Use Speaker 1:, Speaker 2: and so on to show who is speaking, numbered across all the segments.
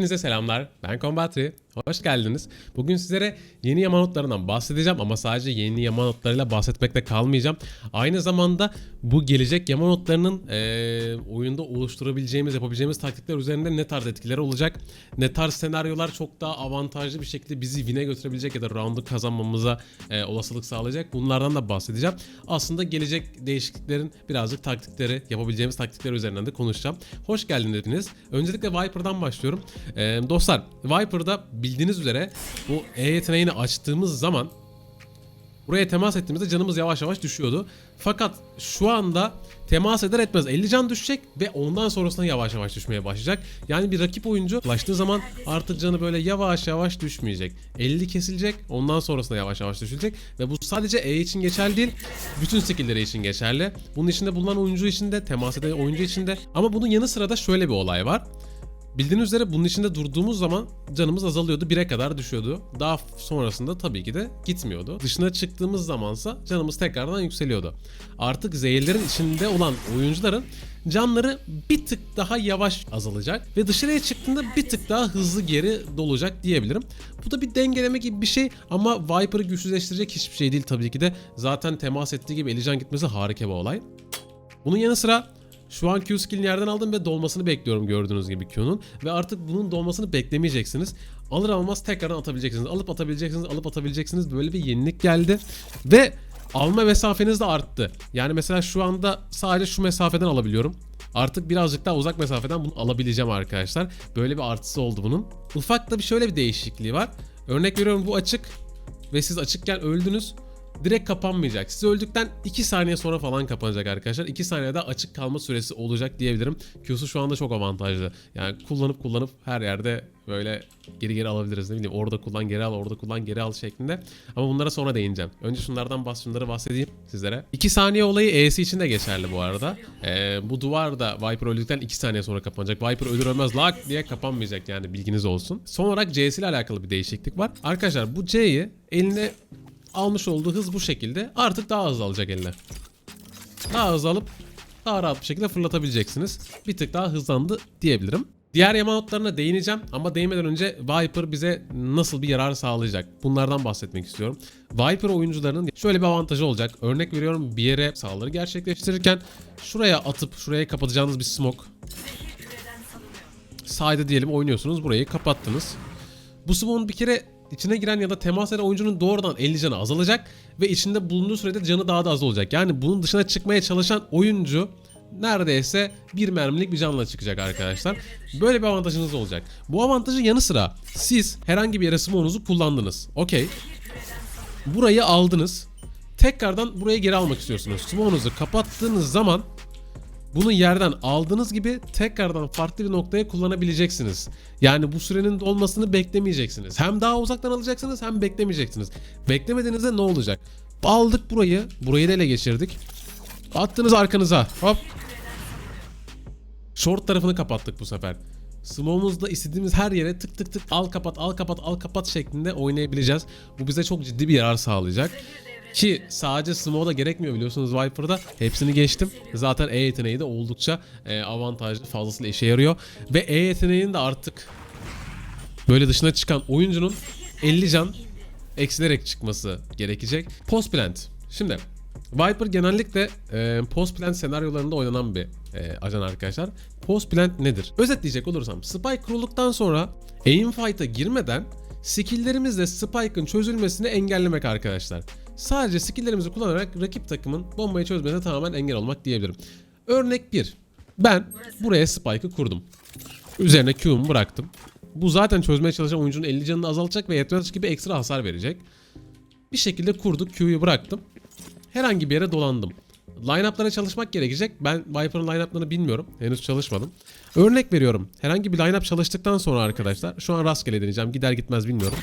Speaker 1: Hepinize selamlar. Ben Combatri. Hoş geldiniz. Bugün sizlere yeni yama notlarından bahsedeceğim ama sadece yeni yama notlarıyla bahsetmekle kalmayacağım. Aynı zamanda bu gelecek yama notlarının eee, oyunda oluşturabileceğimiz, yapabileceğimiz taktikler üzerinde ne tarz etkileri olacak? Ne tarz senaryolar çok daha avantajlı bir şekilde bizi win'e götürebilecek ya da round'u kazanmamıza eee, olasılık sağlayacak. Bunlardan da bahsedeceğim. Aslında gelecek değişikliklerin birazcık taktikleri, yapabileceğimiz taktikler üzerinden de konuşacağım. Hoş geldiniz hepiniz. Öncelikle Viper'dan başlıyorum. Eee, dostlar, Viper'da bildiğiniz üzere bu E yeteneğini açtığımız zaman buraya temas ettiğimizde canımız yavaş yavaş düşüyordu. Fakat şu anda temas eder etmez 50 can düşecek ve ondan sonrasında yavaş yavaş düşmeye başlayacak. Yani bir rakip oyuncu ulaştığı zaman artık canı böyle yavaş yavaş düşmeyecek. 50 kesilecek ondan sonrasında yavaş yavaş düşülecek ve bu sadece E için geçerli değil bütün skill'leri için geçerli. Bunun içinde bulunan oyuncu için de temas eden oyuncu için de ama bunun yanı sıra da şöyle bir olay var. Bildiğiniz üzere bunun içinde durduğumuz zaman canımız azalıyordu. 1'e kadar düşüyordu. Daha sonrasında tabii ki de gitmiyordu. Dışına çıktığımız zamansa canımız tekrardan yükseliyordu. Artık zehirlerin içinde olan oyuncuların canları bir tık daha yavaş azalacak ve dışarıya çıktığında bir tık daha hızlı geri dolacak diyebilirim. Bu da bir dengeleme gibi bir şey ama Viper'ı güçsüzleştirecek hiçbir şey değil tabii ki de. Zaten temas ettiği gibi Elican gitmesi harika bir olay. Bunun yanı sıra şu an Q skill'ini yerden aldım ve dolmasını bekliyorum gördüğünüz gibi Q'nun. Ve artık bunun dolmasını beklemeyeceksiniz. Alır almaz tekrardan atabileceksiniz. Alıp atabileceksiniz, alıp atabileceksiniz. Böyle bir yenilik geldi. Ve alma mesafeniz de arttı. Yani mesela şu anda sadece şu mesafeden alabiliyorum. Artık birazcık daha uzak mesafeden bunu alabileceğim arkadaşlar. Böyle bir artısı oldu bunun. Ufak da bir şöyle bir değişikliği var. Örnek veriyorum bu açık ve siz açıkken öldünüz direkt kapanmayacak. Siz öldükten 2 saniye sonra falan kapanacak arkadaşlar. 2 saniyede açık kalma süresi olacak diyebilirim. Q'su şu anda çok avantajlı. Yani kullanıp kullanıp her yerde böyle geri geri alabiliriz ne bileyim. Orada kullan geri al, orada kullan geri al şeklinde. Ama bunlara sonra değineceğim. Önce şunlardan bahs şunları bahsedeyim sizlere. 2 saniye olayı E'si için de geçerli bu arada. Ee, bu duvar da Viper öldükten 2 saniye sonra kapanacak. Viper ölür ölmez lak diye kapanmayacak yani bilginiz olsun. Son olarak C'si ile alakalı bir değişiklik var. Arkadaşlar bu C'yi eline almış olduğu hız bu şekilde. Artık daha hızlı alacak eline. Daha hızlı alıp daha rahat bir şekilde fırlatabileceksiniz. Bir tık daha hızlandı diyebilirim. Diğer yama notlarına değineceğim ama değinmeden önce Viper bize nasıl bir yarar sağlayacak? Bunlardan bahsetmek istiyorum. Viper oyuncularının şöyle bir avantajı olacak. Örnek veriyorum bir yere saldırı gerçekleştirirken şuraya atıp şuraya kapatacağınız bir smoke. Side'ı diyelim oynuyorsunuz burayı kapattınız. Bu smoke'un bir kere içine giren ya da temas eden oyuncunun doğrudan 50 canı azalacak ve içinde bulunduğu sürede canı daha da az olacak. Yani bunun dışına çıkmaya çalışan oyuncu neredeyse bir mermilik bir canla çıkacak arkadaşlar. Böyle bir avantajınız olacak. Bu avantajın yanı sıra siz herhangi bir yere smoke'unuzu kullandınız. Okey. Burayı aldınız. Tekrardan buraya geri almak istiyorsunuz. Smoke'unuzu kapattığınız zaman bunu yerden aldığınız gibi tekrardan farklı bir noktaya kullanabileceksiniz. Yani bu sürenin dolmasını beklemeyeceksiniz. Hem daha uzaktan alacaksınız hem beklemeyeceksiniz. Beklemediğinizde ne olacak? Aldık burayı. Burayı da ele geçirdik. Attınız arkanıza. Hop. Short tarafını kapattık bu sefer. Smoke'umuzda istediğimiz her yere tık tık tık al kapat al kapat al kapat şeklinde oynayabileceğiz. Bu bize çok ciddi bir yarar sağlayacak. Ki sadece smoke da gerekmiyor biliyorsunuz Viper'da. Hepsini geçtim. Zaten E yeteneği de oldukça e, avantajlı fazlasıyla işe yarıyor. Ve E yeteneğinin de artık böyle dışına çıkan oyuncunun 50 can eksilerek çıkması gerekecek. Post plant. Şimdi Viper genellikle e, post plant senaryolarında oynanan bir e, ajan arkadaşlar. Post plant nedir? Özetleyecek olursam Spike kurulduktan sonra aim fight'a girmeden skill'lerimizle Spike'ın çözülmesini engellemek arkadaşlar. Sadece skill'lerimizi kullanarak rakip takımın bombayı çözmesine tamamen engel olmak diyebilirim. Örnek 1. Ben buraya Spike'ı kurdum. Üzerine Q'umu bıraktım. Bu zaten çözmeye çalışan oyuncunun 50 canını azaltacak ve yetmez gibi ekstra hasar verecek. Bir şekilde kurduk Q'yu bıraktım. Herhangi bir yere dolandım. Line-up'lara çalışmak gerekecek. Ben Viper'ın line-up'larını bilmiyorum. Henüz çalışmadım. Örnek veriyorum. Herhangi bir line-up çalıştıktan sonra arkadaşlar. Şu an rastgele deneyeceğim. Gider gitmez bilmiyorum.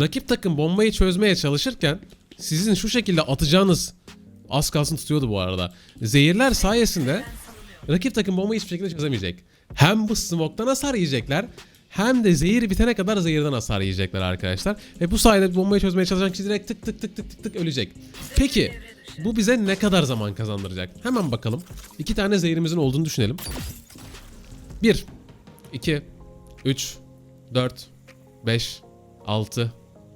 Speaker 1: Rakip takım bombayı çözmeye çalışırken sizin şu şekilde atacağınız az kalsın tutuyordu bu arada. Zehirler sayesinde rakip takım bombayı hiçbir şekilde çözemeyecek. Hem bu smoke'tan hasar yiyecekler hem de zehir bitene kadar zehirden hasar yiyecekler arkadaşlar. Ve bu sayede bombayı çözmeye çalışan kişi direkt tık tık tık tık tık tık ölecek. Peki bu bize ne kadar zaman kazandıracak? Hemen bakalım. İki tane zehirimizin olduğunu düşünelim. Bir. 2, 3, 4, 5, 6,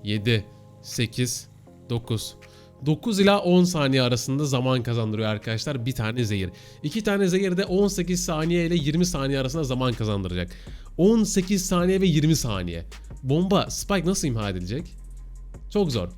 Speaker 1: 7, 8, 9. 9 ila 10 saniye arasında zaman kazandırıyor arkadaşlar bir tane zehir. 2 tane zehir de 18 saniye ile 20 saniye arasında zaman kazandıracak. 18 saniye ve 20 saniye. Bomba Spike nasıl imha edilecek? Çok zor.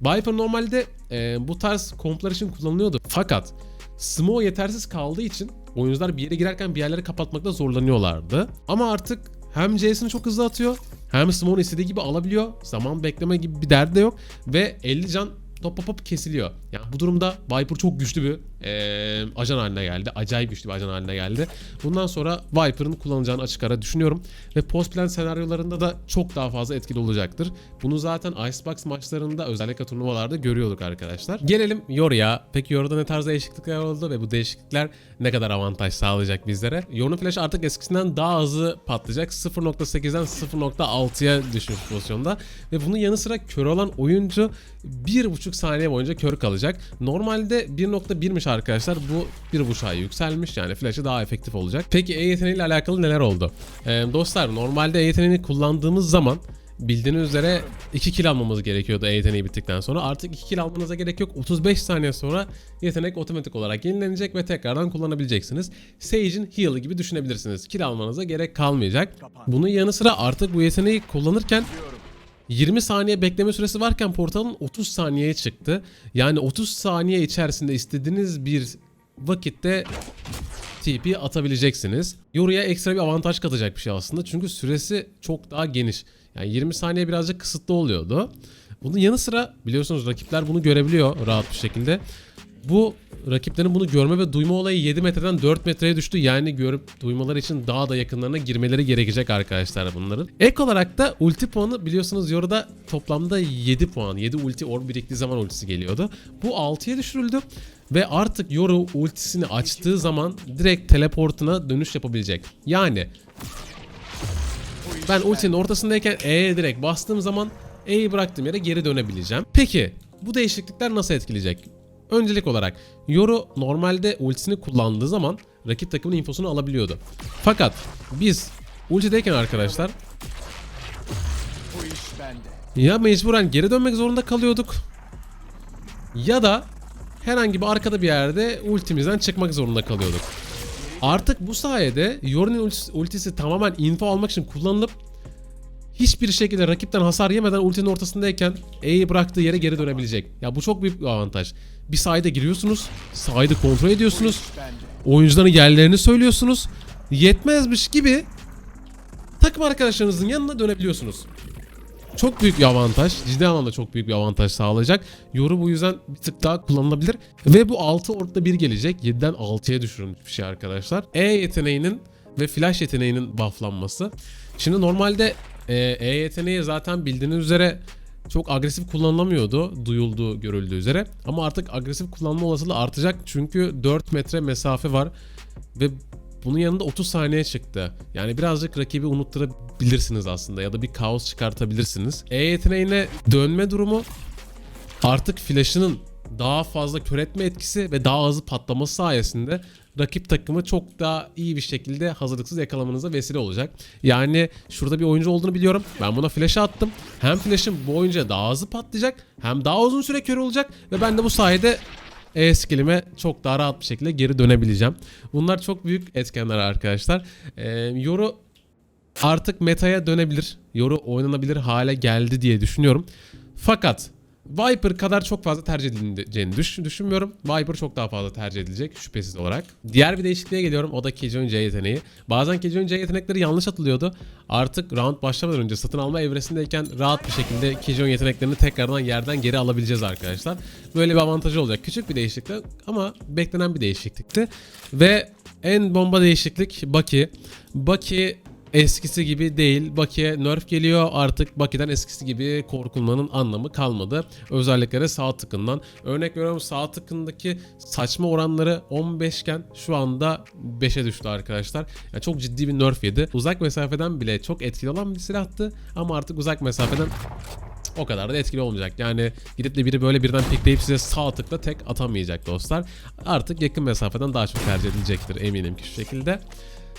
Speaker 1: Viper normalde e, bu tarz komplar için kullanılıyordu. Fakat Smoke yetersiz kaldığı için oyuncular bir yere girerken bir yerleri kapatmakta zorlanıyorlardı. Ama artık hem C'sini çok hızlı atıyor hem Smoke'un istediği gibi alabiliyor. Zaman bekleme gibi bir derdi de yok. Ve 50 can top pop pop kesiliyor. Yani bu durumda Viper çok güçlü bir eee, ajan haline geldi. Acayip güçlü bir ajan haline geldi. Bundan sonra Viper'ın kullanacağını açık ara düşünüyorum. Ve post plan senaryolarında da çok daha fazla etkili olacaktır. Bunu zaten Icebox maçlarında özellikle turnuvalarda görüyorduk arkadaşlar. Gelelim Yoru'ya. Peki Yoru'da ne tarz değişiklikler oldu ve bu değişiklikler ne kadar avantaj sağlayacak bizlere? Yoru'nun flash artık eskisinden daha hızlı patlayacak. 0.8'den 0.6'ya düşmüş pozisyonda. Ve bunun yanı sıra kör olan oyuncu 1.5 saniye boyunca kör kalacak. Normalde 1.1'miş arkadaşlar. Bu 1.5'a yükselmiş. Yani flash'ı daha efektif olacak. Peki E yeteneğiyle alakalı neler oldu? Ee, dostlar normalde E yeteneğini kullandığımız zaman bildiğiniz üzere 2 kill almamız gerekiyordu E yeteneği bittikten sonra. Artık 2 kill almanıza gerek yok. 35 saniye sonra yetenek otomatik olarak yenilenecek ve tekrardan kullanabileceksiniz. Sage'in heal'ı gibi düşünebilirsiniz. Kill almanıza gerek kalmayacak. Bunun yanı sıra artık bu yeteneği kullanırken 20 saniye bekleme süresi varken portalın 30 saniyeye çıktı. Yani 30 saniye içerisinde istediğiniz bir vakitte TP atabileceksiniz. Yoru'ya ekstra bir avantaj katacak bir şey aslında. Çünkü süresi çok daha geniş. Yani 20 saniye birazcık kısıtlı oluyordu. Bunun yanı sıra biliyorsunuz rakipler bunu görebiliyor rahat bir şekilde. Bu rakiplerin bunu görme ve duyma olayı 7 metreden 4 metreye düştü. Yani görüp duymaları için daha da yakınlarına girmeleri gerekecek arkadaşlar bunların. Ek olarak da ulti puanı biliyorsunuz Yoru'da toplamda 7 puan. 7 ulti orb biriktiği zaman ultisi geliyordu. Bu 6'ya düşürüldü. Ve artık Yoru ultisini açtığı zaman direkt teleportuna dönüş yapabilecek. Yani ben ultinin ortasındayken E'ye direkt bastığım zaman E'yi bıraktığım yere geri dönebileceğim. Peki bu değişiklikler nasıl etkileyecek? Öncelik olarak Yoru normalde ultisini kullandığı zaman rakip takımın infosunu alabiliyordu. Fakat biz ultideyken arkadaşlar ya mecburen geri dönmek zorunda kalıyorduk ya da herhangi bir arkada bir yerde ultimizden çıkmak zorunda kalıyorduk. Artık bu sayede Yoru'nun ultisi, ultisi tamamen info almak için kullanılıp hiçbir şekilde rakipten hasar yemeden ultinin ortasındayken E'yi bıraktığı yere geri dönebilecek. Ya bu çok büyük bir avantaj. Bir sayede giriyorsunuz, sayede kontrol ediyorsunuz, oyuncuların yerlerini söylüyorsunuz. Yetmezmiş gibi takım arkadaşlarınızın yanına dönebiliyorsunuz. Çok büyük bir avantaj. Ciddi anlamda çok büyük bir avantaj sağlayacak. Yoru bu yüzden bir tık daha kullanılabilir. Ve bu 6 ortada bir gelecek. 7'den 6'ya düşürülmüş bir şey arkadaşlar. E yeteneğinin ve flash yeteneğinin bufflanması. Şimdi normalde e, E yeteneği zaten bildiğiniz üzere çok agresif kullanılamıyordu duyulduğu görüldüğü üzere. Ama artık agresif kullanma olasılığı artacak çünkü 4 metre mesafe var ve bunun yanında 30 saniye çıktı. Yani birazcık rakibi unutturabilirsiniz aslında ya da bir kaos çıkartabilirsiniz. E yeteneğine dönme durumu artık flash'ının daha fazla kör etme etkisi ve daha hızlı patlaması sayesinde rakip takımı çok daha iyi bir şekilde hazırlıksız yakalamanıza vesile olacak. Yani şurada bir oyuncu olduğunu biliyorum. Ben buna flash'ı attım. Hem flash'ım bu oyuncuya daha hızlı patlayacak hem daha uzun süre kör olacak ve ben de bu sayede e skillime çok daha rahat bir şekilde geri dönebileceğim. Bunlar çok büyük etkenler arkadaşlar. Ee, Yoru artık metaya dönebilir. Yoru oynanabilir hale geldi diye düşünüyorum. Fakat Viper kadar çok fazla tercih edileceğini düş- düşünmüyorum. Viper çok daha fazla tercih edilecek şüphesiz olarak. Diğer bir değişikliğe geliyorum. O da Killjoy C yeteneği. Bazen Killjoy C yetenekleri yanlış atılıyordu. Artık round başlamadan önce satın alma evresindeyken rahat bir şekilde Killjoy yeteneklerini tekrardan yerden geri alabileceğiz arkadaşlar. Böyle bir avantajı olacak. Küçük bir değişiklik ama beklenen bir değişiklikti. Ve en bomba değişiklik Baki. Baki eskisi gibi değil. Baki'ye nerf geliyor. Artık Baki'den eskisi gibi korkulmanın anlamı kalmadı. Özellikle sağ tıkından. Örnek veriyorum sağ tıkındaki saçma oranları 15 iken şu anda 5'e düştü arkadaşlar. Yani çok ciddi bir nerf yedi. Uzak mesafeden bile çok etkili olan bir silahtı. Ama artık uzak mesafeden o kadar da etkili olmayacak. Yani gidip de biri böyle birden pikleyip size sağ tıkla tek atamayacak dostlar. Artık yakın mesafeden daha çok tercih edilecektir eminim ki şu şekilde.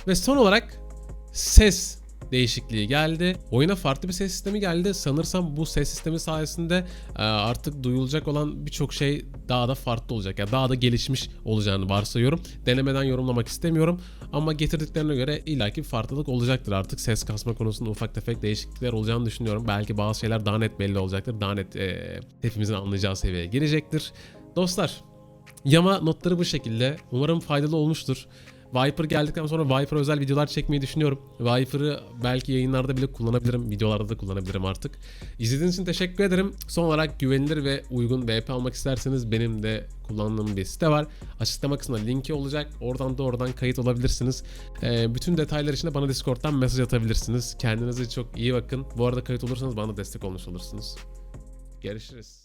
Speaker 1: Ve son olarak ses değişikliği geldi. Oyuna farklı bir ses sistemi geldi. Sanırsam bu ses sistemi sayesinde e, artık duyulacak olan birçok şey daha da farklı olacak. Yani daha da gelişmiş olacağını varsayıyorum. Denemeden yorumlamak istemiyorum. Ama getirdiklerine göre illaki bir farklılık olacaktır artık. Ses kasma konusunda ufak tefek değişiklikler olacağını düşünüyorum. Belki bazı şeyler daha net belli olacaktır. Daha net e, hepimizin anlayacağı seviyeye gelecektir. Dostlar Yama notları bu şekilde. Umarım faydalı olmuştur. Viper geldikten sonra Viper özel videolar çekmeyi düşünüyorum. Viper'ı belki yayınlarda bile kullanabilirim. Videolarda da kullanabilirim artık. İzlediğiniz için teşekkür ederim. Son olarak güvenilir ve uygun VP almak isterseniz benim de kullandığım bir site var. Açıklama kısmında linki olacak. Oradan da oradan kayıt olabilirsiniz. Ee, bütün detaylar için de bana Discord'dan mesaj atabilirsiniz. Kendinize çok iyi bakın. Bu arada kayıt olursanız bana destek olmuş olursunuz. Görüşürüz.